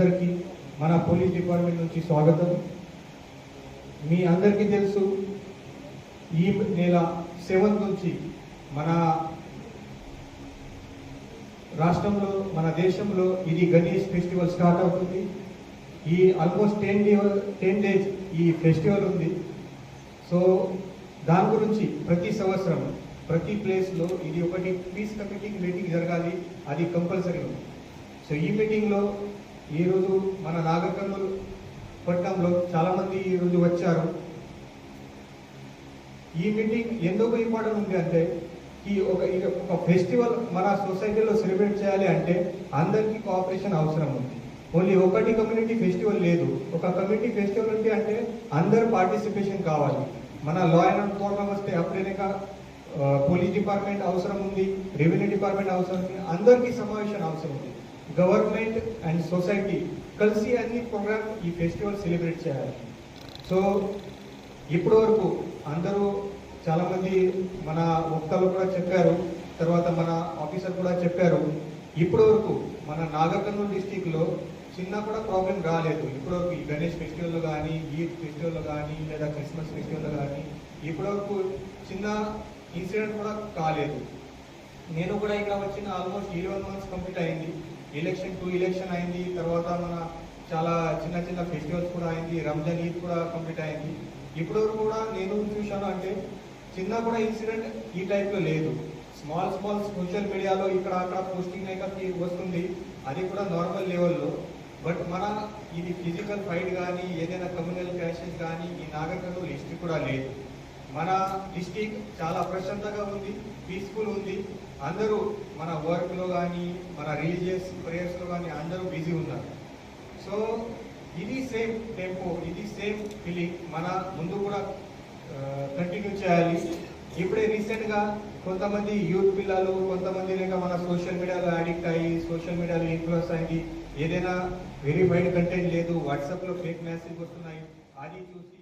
మన police department నుంచి స్వాగతం. మీ అందరికీ తెలుసు ఈ నెల సెవెంత్ నుంచి మన రాష్ట్రంలో మన దేశంలో ఇది గణేష్ ఫెస్టివల్ స్టార్ట్ అవుతుంది. ఈ almost ten day ten days ఈ ఫెస్టివల్ ఉంది. సో దాని గురించి ప్రతి సంవత్సరం ప్రతి ప్లేస్లో ఇది ఒకటి పీస్ కమిటీ మీటింగ్ జరగాలి అది కంపల్సరీ ఉంది సో ఈ మీటింగ్లో ఈరోజు మన నాగర్ పట్టణంలో చాలామంది ఈరోజు వచ్చారు. ఈ మీటింగ్ ఎందుకు ఇంపార్టెంట్ ఉంది అంటే ఈ ఒక ఒక ఫెస్టివల్ మన సొసైటీలో సెలబ్రేట్ చేయాలి అంటే అందరికీ కోఆపరేషన్ అవసరం ఉంది. ఓన్లీ ఒకటి కమ్యూనిటీ ఫెస్టివల్ లేదు. ఒక కమ్యూనిటీ ఫెస్టివల్ ఉంది అంటే అందరు పార్టిసిపేషన్ కావాలి. మన లా అండ్ ప్రాబ్లం వస్తే అప్పుడే పోలీస్ డిపార్ట్మెంట్ అవసరం ఉంది రెవెన్యూ డిపార్ట్మెంట్ అవసరం ఉంది అందరికీ సమావేశం అవసరం ఉంది. గవర్నమెంట్ అండ్ సొసైటీ కలిసి అన్ని ప్రోగ్రామ్ ఈ ఫెస్టివల్ సెలబ్రేట్ చేయాలి. సో ఇప్పటి వరకు అందరూ చాలామంది మన వక్తలు కూడా చెప్పారు తర్వాత మన ఆఫీసర్ కూడా చెప్పారు. ఇప్పటి వరకు మన నాగర్కర్నూలు డిస్టిక్లో చిన్న కూడా ప్రాబ్లం రాలేదు. ఇప్పటివరకు ఈ గణేష్ ఫెస్టివల్ కానీ ఈద్ ఫెస్టివల్లో కానీ లేదా క్రిస్మస్ ఫెస్టివల్ కానీ ఇప్పటివరకు చిన్న ఇన్సిడెంట్ కూడా కాలేదు. నేను కూడా ఇక్కడ వచ్చిన ఆల్మోస్ట్ ఇరవై మంత్స్ కంప్లీట్ అయింది. ఎలక్షన్ టూ ఎలక్షన్ అయింది. తర్వాత మన చాలా చిన్న చిన్న ఫెస్టివల్స్ కూడా అయింది. రంజాన్ ఈద్ కూడా కంప్లీట్ అయింది. ఇప్పటివరకు కూడా నేను చూశాను అంటే చిన్న కూడా ఇన్సిడెంట్ ఈ టైప్లో లేదు. స్మాల్ స్మాల్ సోషల్ మీడియాలో ఇక్కడ అక్కడ పోస్టింగ్ అయితే వస్తుంది. అది కూడా నార్మల్ లెవెల్లో బట్ మన ఇది ఫిజికల్ ఫైట్ కానీ ఏదైనా కమ్యూనల్ క్రాషెస్ కానీ ఈ నాగర్ హిస్టరీ కూడా లేదు. మన డిస్టిక్ చాలా ప్రశాంతంగా ఉంది పీస్ఫుల్ ఉంది. అందరూ మన వర్క్లో కానీ మన రిలీజియస్ ప్రేయర్స్లో కానీ అందరూ బిజీ ఉన్నారు. సో ఇది సేమ్ టెంపో ఇది సేమ్ ఫీలింగ్ మన ముందు కూడా కంటిన్యూ చేయాలి. ఇప్పుడే రీసెంట్గా కొంతమంది యూత్ పిల్లలు కొంతమంది లేక మన సోషల్ మీడియాలో అడిక్ట్ అయ్యి సోషల్ మీడియాలో ఇన్ఫ్లుయెన్స్ అయింది. ఏదైనా వెరిఫైడ్ కంటెంట్ లేదు వాట్సాప్లో ఫేక్ మెసేజ్ వస్తున్నాయి. అది చూసి